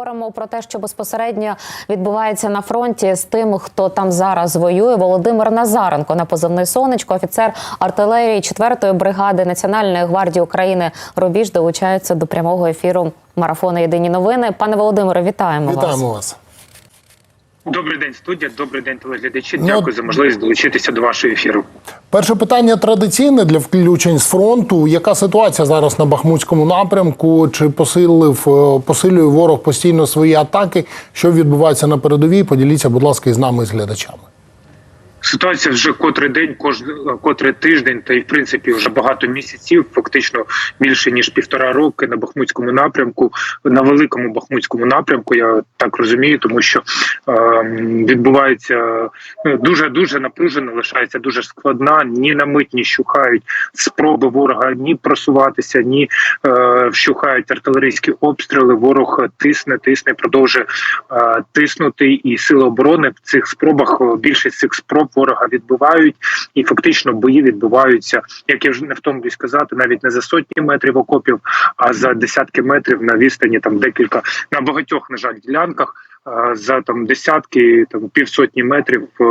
Поговоримо про те, що безпосередньо відбувається на фронті з тим, хто там зараз воює. Володимир Назаренко на позивний сонечко, офіцер артилерії 4-ї бригади Національної гвардії України Рубіж долучається до прямого ефіру марафону Єдині новини. Пане Володимире, вітаємо, вас. Вітаємо вас. Добрий день, студія. Добрий день, телеглядачі. Ну, Дякую за можливість долучитися до вашого ефіру. Перше питання традиційне для включень з фронту. Яка ситуація зараз на Бахмутському напрямку? Чи посилив е, посилює ворог постійно свої атаки? Що відбувається на передовій? Поділіться, будь ласка, із нами, з глядачами. Ситуація вже котрий день, кожен котрий тиждень, та й в принципі вже багато місяців, фактично більше ніж півтора роки на Бахмутському напрямку, на великому Бахмутському напрямку. Я так розумію, тому що е, відбувається дуже дуже напружено, лишається дуже складна. Ні на мить не щухають спроби ворога ні просуватися, ні е, вщухають артилерійські обстріли. Ворог тисне, тисне, продовжує е, тиснути, і сили оборони в цих спробах більшість цих спроб ворога відбивають, і фактично бої відбуваються, як я вже не втомлюсь сказати, навіть не за сотні метрів окопів, а за десятки метрів на відстані там декілька на багатьох, на жаль, ділянках. Е, За там десятки, там півсотні метрів е,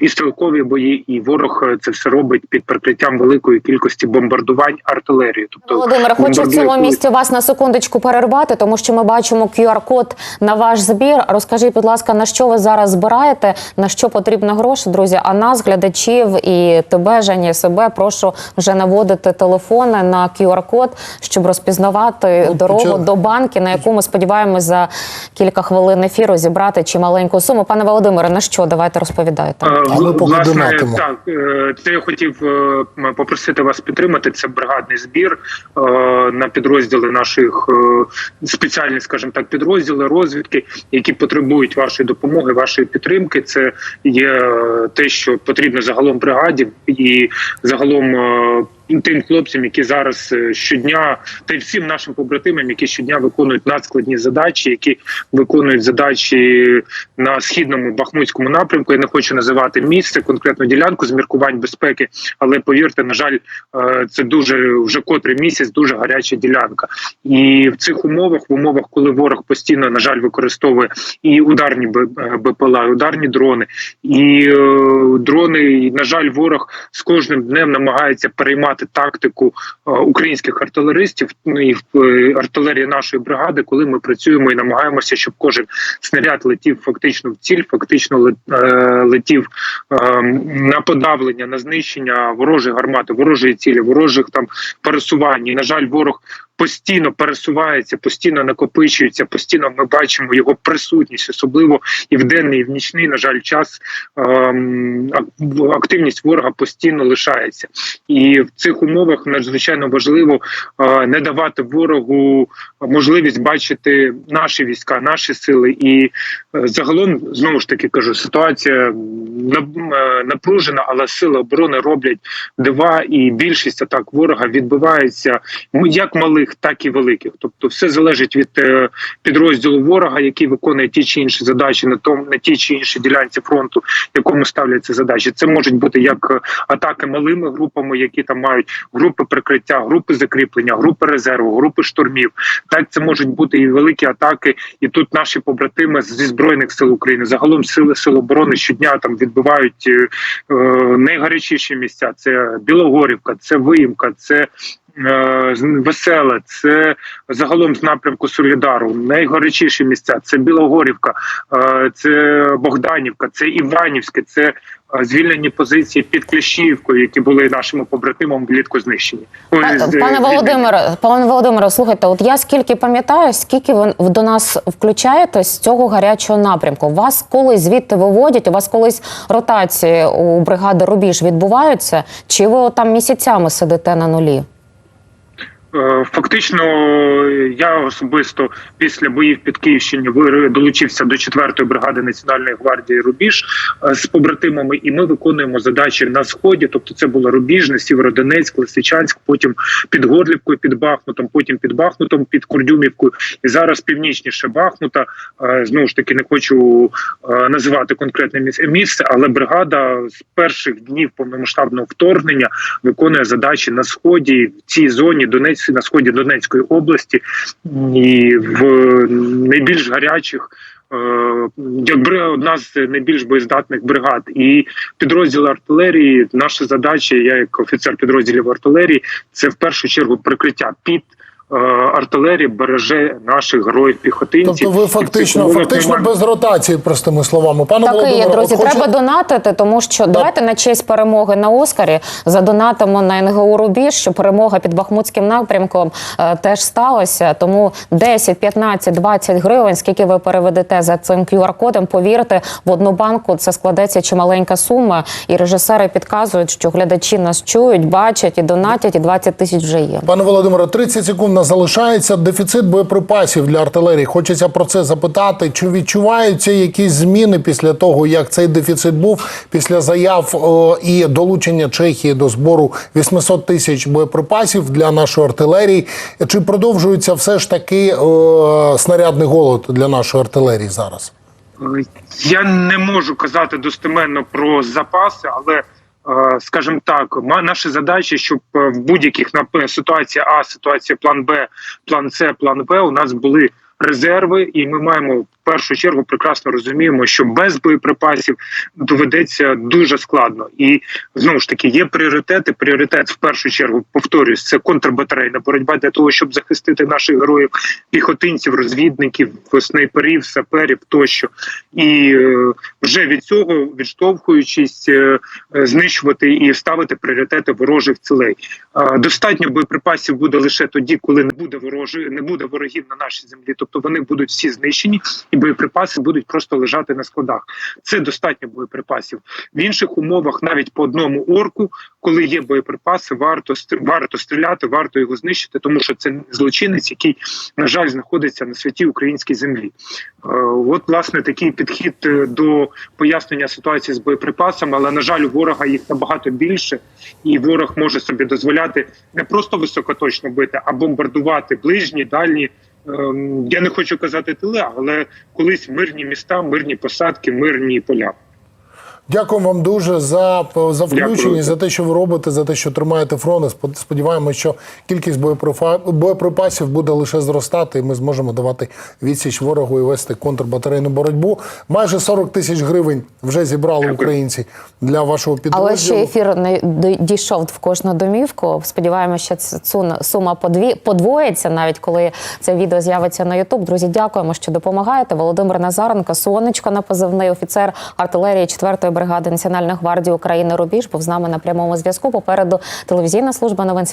і стрілкові бої, і ворог е, це все робить під прикриттям великої кількості бомбардувань артилерії. Тобто Володимире, хочу в цьому місці вас на секундочку перервати, тому що ми бачимо QR-код на ваш збір. Розкажіть, будь ласка, на що ви зараз збираєте, на що потрібно гроші, друзі? А нас, глядачів і тебе, Жені, себе, прошу вже наводити телефони на QR-код, щоб розпізнавати дорогу почали. до банки, на яку ми сподіваємось за кілька хвилин ефіру зібрати чи маленьку суму. Пане Володимире, на що давайте розповідайте? Е, А ми Власне, так е, це я хотів е, попросити вас підтримати. Це бригадний збір на підрозділи наших спеціальні, скажімо так, підрозділи розвідки, які потребують вашої допомоги, вашої підтримки. Це є те, що потрібно загалом бригаді і загалом. Тим хлопцям, які зараз е, щодня, та й всім нашим побратимам, які щодня виконують надскладні задачі, які виконують задачі на східному бахмутському напрямку. Я не хочу називати місце, конкретну ділянку з міркувань безпеки, але повірте, на жаль, е, це дуже вже котрий місяць, дуже гаряча ділянка. І в цих умовах, в умовах, коли ворог постійно на жаль використовує і ударні е, БПЛА, і ударні дрони, і дрони, і, на жаль, ворог з кожним днем намагається переймати тактику е, українських артилеристів ну, і е, артилерії нашої бригади, коли ми працюємо і намагаємося, щоб кожен снаряд летів фактично в ціль, фактично е, летів на подавлення, на знищення ворожої гармати, ворожої цілі, ворожих там пересувань. І, на жаль, ворог. Постійно пересувається, постійно накопичується, постійно ми бачимо його присутність, особливо і в денний, і в нічний, на жаль, час ем, активність ворога постійно лишається, і в цих умовах надзвичайно важливо е, не давати ворогу можливість бачити наші війська, наші сили. І е, загалом знову ж таки кажу, ситуація е, напружена, але сили оборони роблять дива, і більшість атак ворога відбувається як малих, так і великих. Тобто, все залежить від е, підрозділу ворога, який виконує ті чи інші задачі на тому на тій чи іншій ділянці фронту, якому ставляться задачі. Це можуть бути як е, атаки малими групами, які там мають групи прикриття, групи закріплення, групи резерву, групи штурмів. Так це можуть бути і великі атаки. І тут наші побратими зі збройних сил України, загалом сили сил оборони щодня там відбивають е, е, найгарячіші місця. Це Білогорівка, це Виїмка, це. Е, Веселе, це загалом з напрямку Солідару. Найгарячіші місця це Білогорівка, е, це Богданівка, це Іванівське, це е, звільнені позиції під Кліщіївкою, які були нашими побратимам влітку знищені. Пане. Володимире, пане Володимире, слухайте, от я скільки пам'ятаю, скільки ви до нас включаєте з цього гарячого напрямку. Вас колись звідти виводять, у вас колись ротації у бригади Рубіж відбуваються, чи ви там місяцями сидите на нулі? Е, Фактично, я особисто після боїв під Київщині долучився до 4-ї бригади Національної гвардії Рубіж е, з побратимами, і ми виконуємо задачі на сході. Тобто, це було Рубіжне, Сєвєродонецьк, Лисичанськ, потім під Горлівкою, під Бахмутом, потім під Бахмутом, під Курдюмівкою, і зараз північніше Бахмута. Е, Знову ж таки, не хочу називати конкретне міс- місце, але бригада з перших днів повномасштабного вторгнення виконує задачі на сході в цій зоні Донецьк. Боєприпаси на сході Донецької області і в найбільш гарячих. Якби Як бри- одна з найбільш боєздатних бригад і підрозділ артилерії. Наша задача, я як офіцер підрозділів артилерії, це в першу чергу прикриття під е, артилерії береже наших героїв піхотинців. Тобто ви фактично, фактично немає- без ротації, простими словами. Пане Так і є, друзі. хочу- Треба донатити, тому що давайте на честь перемоги на Оскарі задонатимо на НГУ Рубіж, що перемога під Бахмутським напрямком е, теж сталася. Тому 10, 15, 20 гривень, скільки ви переведете за цим QR-кодом, повірте, в одну банку це складеться чималенька сума. І режисери підказують, що глядачі нас чують, бачать і донатять, і 20 тисяч вже є. Пане Володимире, 30 секунд нас залишається. Дефіцит боєприпасів для артилерії. Хочеться про це запитати. Чи відчуваються якісь зміни після того, як цей дефіцит був, після заяв о, і долучення Чехії до збору 800 тисяч боєприпасів для нашої артилерії? Чи продовжується все ж таки о, снарядний голод для нашої артилерії зараз? Я не можу казати достеменно про запаси, але скажімо так, наша задача, щоб е, в будь-яких ситуація А, ситуація план Б, план С, план Б у нас були резерви, і ми маємо першу чергу прекрасно розуміємо, що без боєприпасів доведеться дуже складно. І знову ж таки є пріоритети. Пріоритет в першу чергу повторюсь, це контрбатарейна боротьба для того, щоб захистити наших героїв, піхотинців, розвідників, снайперів, саперів тощо. І е, вже від цього відштовхуючись, е, е, знищувати і ставити пріоритети ворожих цілей. Достатньо боєприпасів буде лише тоді, коли не буде ворожі, не буде ворогів на нашій землі. Тобто вони будуть всі знищені, і боєприпаси будуть просто лежати на складах. Це достатньо боєприпасів. В інших умовах, навіть по одному орку, коли є боєприпаси, варто варто стріляти, варто його знищити, тому що це злочинець, який на жаль знаходиться на святій українській землі. Е, От власне такий підхід е, до пояснення ситуації з боєприпасами, але на жаль, у ворога їх набагато більше, і ворог може собі дозволяти не просто високоточно бити, а бомбардувати ближні, дальні. Ем, Я не хочу казати теле, але колись мирні міста, мирні посадки, мирні поля. Дякую вам дуже за, за включення, Дякую. за те, що ви робите, за те, що тримаєте фронт. Спод- Сподіваємося, що кількість боєприпа- боєприпасів буде лише зростати, і ми зможемо давати відсіч ворогу і вести контрбатарейну боротьбу. Майже 40 тисяч гривень вже зібрали Дякую. українці для вашого підрозділу. Але ще ефір не дійшов в кожну домівку. Сподіваємося, що ц- цю сума подві подвоїться, навіть коли це відео з'явиться на Ютуб. Друзі, дякуємо, що допомагаєте. Володимир Назаренко, сонечко на позивний офіцер артилерії 4-ї бригади Національної гвардії України Рубіж був з нами на прямому зв'язку. Попереду телевізійна служба новин